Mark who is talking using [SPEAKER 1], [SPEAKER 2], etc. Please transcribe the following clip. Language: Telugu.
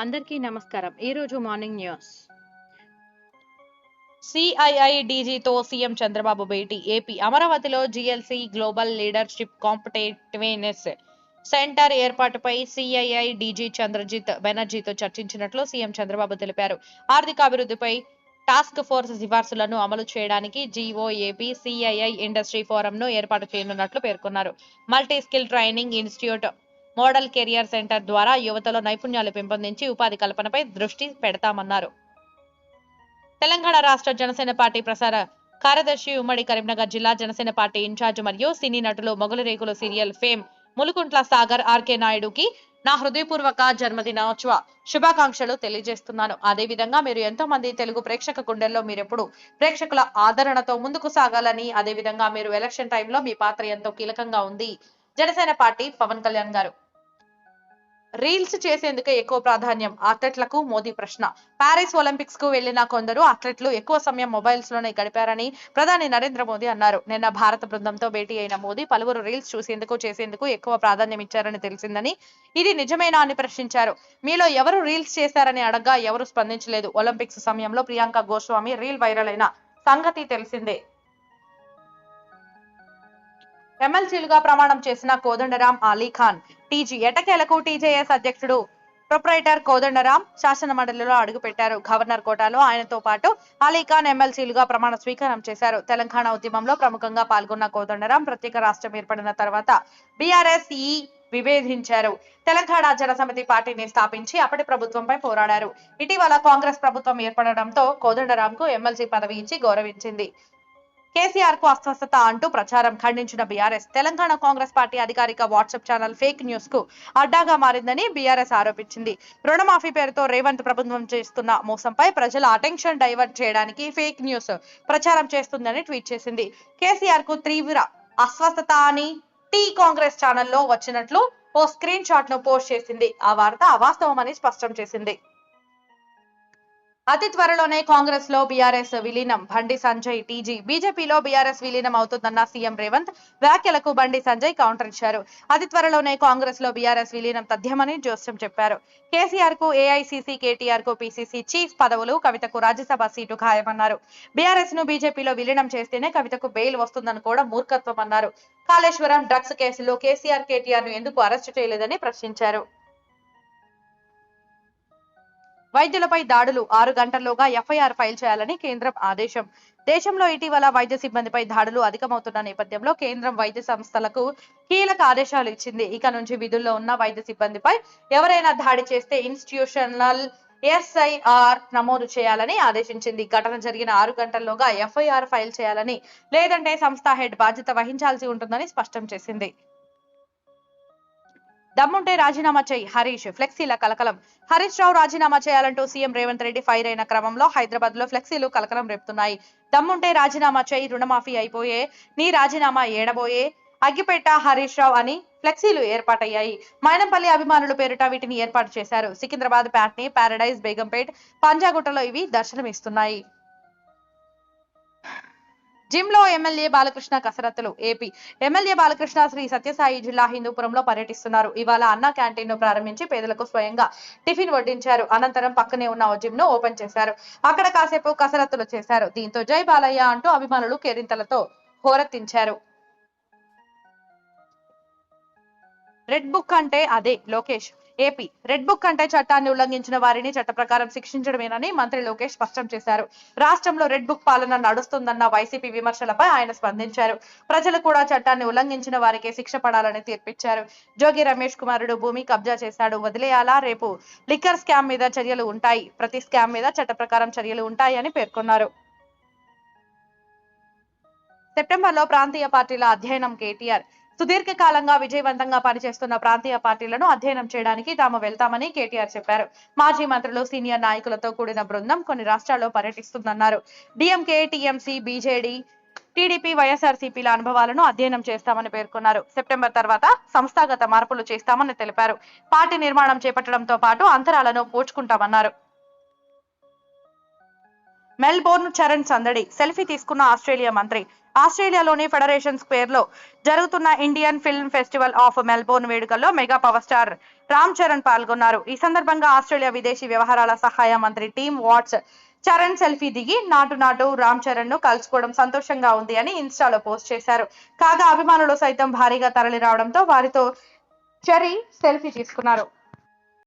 [SPEAKER 1] అందరికీ నమస్కారం. ఈరోజు మార్నింగ్ న్యూస్.
[SPEAKER 2] సిఐఐ డీజీతో సీఎం చంద్రబాబు భేటీ. ఏపీ అమరావతిలో GLC global leadership competitiveness centre ఏర్పాటుపై సిఐఐ డీజీ చంద్రజిత్ బెనర్జీతో చర్చించినట్లు సీఎం చంద్రబాబు తెలిపారు. ఆర్థికాభివృద్ధిపై టాస్క్ ఫోర్స్ సిఫార్సులను అమలు చేయడానికి జీఓఏపీ సిఐఐ ఇండస్ట్రీ ఫోరంను ఏర్పాటు చేయనున్నట్లు పేర్కొన్నారు. Multi skill training institute model career centre ద్వారా యువతలో నైపుణ్యాలు పెంపొందించి ఉపాధి కల్పనపై దృష్టి పెడతామన్నారు. తెలంగాణ రాష్ట్ర జనసేన పార్టీ ప్రసార కార్యదర్శి ఉమ్మడి కరీంనగర్ జిల్లా జనసేన పార్టీ ఇన్ఛార్జ్ మరియు సినీ నటులు Mogali Rekulu serial fame Mulukuntla Sagar RK నాయుడుకి నా హృదయపూర్వక జన్మదినోత్సవ శుభాకాంక్షలు తెలియజేస్తున్నాను. అదే విధంగా మీరు ఎంతో మంది తెలుగు ప్రేక్షక గుండెల్లో మీరెప్పుడు ప్రేక్షకుల ఆదరణతో ముందుకు సాగాలని అదే విధంగా మీరు ఎలక్షన్ టైంలో మీ పాత్ర ఎంతో కీలకంగా ఉంది. జనసేన పార్టీ పవన్ కళ్యాణ్ గారు. రీల్స్ చేసేందుకే ఎక్కువ ప్రాధాన్యం అథ్లెట్లకు మోదీ ప్రశ్న. పారిస్ ఒలింపిక్స్కు వెళ్ళిన కొందరు అథ్లెట్లు ఎక్కువ సమయం మొబైల్స్లోనే గడిపారని ప్రధాని నరేంద్ర మోదీ అన్నారు. నిన్న భారత బృందంతో భేటీ అయిన మోదీ పలువురు రీల్స్ చూసేందుకు చేసేందుకు ఎక్కువ ప్రాధాన్యం ఇచ్చారని తెలిసిందని ఇది నిజమేనా అని ప్రశ్నించారు. మీలో ఎవరు రీల్స్ చేశారని అడగ్గా ఎవరు స్పందించలేదు. ఒలింపిక్స్ సమయంలో ప్రియాంక గోస్వామి రీల్ వైరల్ అయిన సంగతి తెలిసిందే. ఎమ్మెల్సీలుగా ప్రమాణం చేసిన కోదండరాం అలీఖాన్ టీజీ ఎటకేలకు టీజేఎస్ అధ్యక్షుడు ప్రొప్రైటర్ కోదండరాం శాసన మండలిలో అడుగుపెట్టారు. గవర్నర్ కోటాలో ఆయనతో పాటు అలీఖాన్ ఎమ్మెల్సీలుగా ప్రమాణ స్వీకారం చేశారు. తెలంగాణ ఉద్యమంలో ప్రముఖంగా పాల్గొన్న కోదండరాం ప్రత్యేక రాష్ట్రం ఏర్పడిన తర్వాత బీఆర్ఎస్ ఈ విభేదించారు. తెలంగాణ జనసమితి పార్టీని స్థాపించి అప్పటి ప్రభుత్వంపై పోరాడారు. ఇటీవల కాంగ్రెస్ ప్రభుత్వం ఏర్పడడంతో కోదండరాంకు ఎమ్మెల్సీ పదవి ఇచ్చి గౌరవించింది. కేసీఆర్కు అస్వస్థత అంటూ ప్రచారం ఖండించిన బీఆర్ఎస్. తెలంగాణ కాంగ్రెస్ పార్టీ అధికారిక వాట్సాప్ ఛానల్ ఫేక్ న్యూస్కు అడ్డాగా మారిందని బీఆర్ఎస్ ఆరోపించింది. రుణమాఫీ పేరుతో రేవంత్ ప్రభుత్వం చేస్తున్న మోసంపై ప్రజల అటెన్షన్ డైవర్ట్ చేయడానికి ఫేక్ న్యూస్ ప్రచారం చేస్తుందని ట్వీట్ చేసింది. కేసీఆర్కు తీవ్ర అస్వస్థత అని టీ కాంగ్రెస్ ఛానల్లో వచ్చినట్లు ఓ స్క్రీన్ షాట్ను పోస్ట్ చేసింది. ఆ వార్త అవాస్తవమని స్పష్టం చేసింది. అతి త్వరలోనే కాంగ్రెస్లో బీఆర్ఎస్ విలీనం. బండి సంజయ్ టీజీ. బీజేపీలో బీఆర్ఎస్ విలీనం అవుతుందన్న సీఎం రేవంత్ వ్యాఖ్యలకు బండి సంజయ్ కౌంటర్ ఇచ్చారు. అతి త్వరలోనే కాంగ్రెస్లో బీఆర్ఎస్ విలీనం తథ్యమని జోస్యం చెప్పారు. కేసీఆర్కు ఏఐసీసీ కేటీఆర్కు పీసీసీ చీఫ్ పదవులు కవితకు రాజ్యసభ సీటు ఖాయమన్నారు. బీఆర్ఎస్ను బీజేపీలో విలీనం చేస్తేనే కవితకు బెయిల్ వస్తుందని కూడా మూర్ఖత్వం అన్నారు. కాళేశ్వరం డ్రగ్స్ కేసులో కేసీఆర్ కేటీఆర్ను ఎందుకు అరెస్టు చేయలేదని ప్రశ్నించారు. వైద్యులపై దాడులు ఆరు గంటల్లోగా ఎఫ్ఐఆర్ ఫైల్ చేయాలని కేంద్రం ఆదేశం. దేశంలో ఇటీవల వైద్య సిబ్బందిపై దాడులు అధికమవుతున్న నేపథ్యంలో కేంద్రం వైద్య సంస్థలకు కీలక ఆదేశాలు ఇచ్చింది. ఇక నుంచి విధుల్లో ఉన్న వైద్య సిబ్బందిపై ఎవరైనా దాడి చేస్తే ఇన్స్టిట్యూషనల్ ఎస్ఐఆర్ నమోదు చేయాలని ఆదేశించింది. ఘటన జరిగిన ఆరు గంటల్లోగా ఎఫ్ఐఆర్ ఫైల్ చేయాలని లేదంటే సంస్థ హెడ్ బాధ్యత వహించాల్సి ఉంటుందని స్పష్టం చేసింది. దమ్ముంటే రాజీనామా చేయి హరీష్. ఫ్లెక్సీల కలకలం. హరీష్ రావు రాజీనామా చేయాలంటూ సీఎం రేవంత్ రెడ్డి ఫైర్ అయిన క్రమంలో హైదరాబాద్లో ఫ్లెక్సీలు కలకలం రేపుతున్నాయి. దమ్ముంటే రాజీనామా చేయి రుణమాఫీ అయిపోయే నీ రాజీనామా ఏడబోయే అగ్గిపేట హరీష్ రావు అని ఫ్లెక్సీలు ఏర్పాటయ్యాయి. మైనంపల్లి అభిమానులు పేరిట వీటిని ఏర్పాటు చేశారు. సికింద్రాబాద్ ప్యాట్ని పారడైజ్ బేగంపేట్ పంజాగుట్టలో ఇవి దర్శనమిస్తున్నాయి. జిమ్లో ఎమ్మెల్యే బాలకృష్ణ కసరత్తులు ఏపీ ఎమ్మెల్యే బాలకృష్ణ శ్రీ సత్యసాయి జిల్లా హిందూపురంలో పర్యటిస్తున్నారు. ఇవాళ అన్న క్యాంటీన్ను ప్రారంభించి పేదలకు స్వయంగా టిఫిన్ వడ్డించారు. అనంతరం పక్కనే ఉన్న ఓ జిమ్ను ఓపెన్ చేశారు. అక్కడ కాసేపు కసరత్తులు చేశారు. దీంతో జై బాలయ్య అంటూ అభిమానులు కేరింతలతో హోరెత్తించారు. రెడ్ బుక్ అంటే అదే లోకేష్. ఏపీ రెడ్ బుక్ అంటే చట్టాన్ని ఉల్లంఘించిన వారిని చట్ట ప్రకారం శిక్షించడమేనని మంత్రి లోకేష్ స్పష్టం చేశారు. రాష్ట్రంలో రెడ్ బుక్ పాలన నడుస్తుందన్న వైసీపీ విమర్శలపై ఆయన స్పందించారు. ప్రజలు కూడా చట్టాన్ని ఉల్లంఘించిన వారికే శిక్ష పడాలని తీర్పిచ్చారు. జోగి రమేష్ కుమారుడు భూమి కబ్జా చేశాడు. వదిలేయాలా? రేపు లిక్కర్ స్కామ్ మీద చర్యలు ఉంటాయి. ప్రతి స్కామ్ మీద చట్ట ప్రకారం చర్యలు ఉంటాయని పేర్కొన్నారు. సెప్టెంబర్లో ప్రాంతీయ పార్టీల అధ్యయనం కేటీఆర్. సుదీర్ఘకాలంగా విజయవంతంగా పనిచేస్తున్న ప్రాంతీయ పార్టీలను అధ్యయనం చేయడానికి తాము వెళ్తామని కేటీఆర్ చెప్పారు. మాజీ మంత్రులు సీనియర్ నాయకులతో కూడిన బృందం కొన్ని రాష్ట్రాల్లో పర్యటిస్తుందన్నారు. డిఎంకే టీఎంసీ బీజేడీ టీడీపీ వైఎస్ఆర్సీపీల అనుభవాలను అధ్యయనం చేస్తామని పేర్కొన్నారు. సెప్టెంబర్ తర్వాత సంస్థాగత మార్పులు చేస్తామని తెలిపారు. పార్టీ నిర్మాణం చేపట్టడంతో పాటు అంతరాలను పూడ్చుకుంటామన్నారు మెల్బోర్న్ చరణ్ సందడి సెల్ఫీ తీసుకున్న ఆస్ట్రేలియా మంత్రి ఆస్ట్రేలియాలోని ఫెడరేషన్ స్క్వేర్లో జరుగుతున్న Indian film festival of Melbourne వేడుకల్లో mega power star Ram Charan పాల్గొన్నారు. ఈ సందర్భంగా ఆస్ట్రేలియా విదేశీ వ్యవహారాల సహాయ మంత్రి టీమ్ వాట్స్ చరణ్ సెల్ఫీ దిగి నాటు నాటు రామ్ చరణ్ను కలుసుకోవడం సంతోషంగా ఉంది అని ఇన్స్టాలో పోస్ట్ చేశారు. కాగా అభిమానులు సైతం భారీగా తరలి రావడంతో వారితో చెరీ సెల్ఫీ తీసుకున్నారు.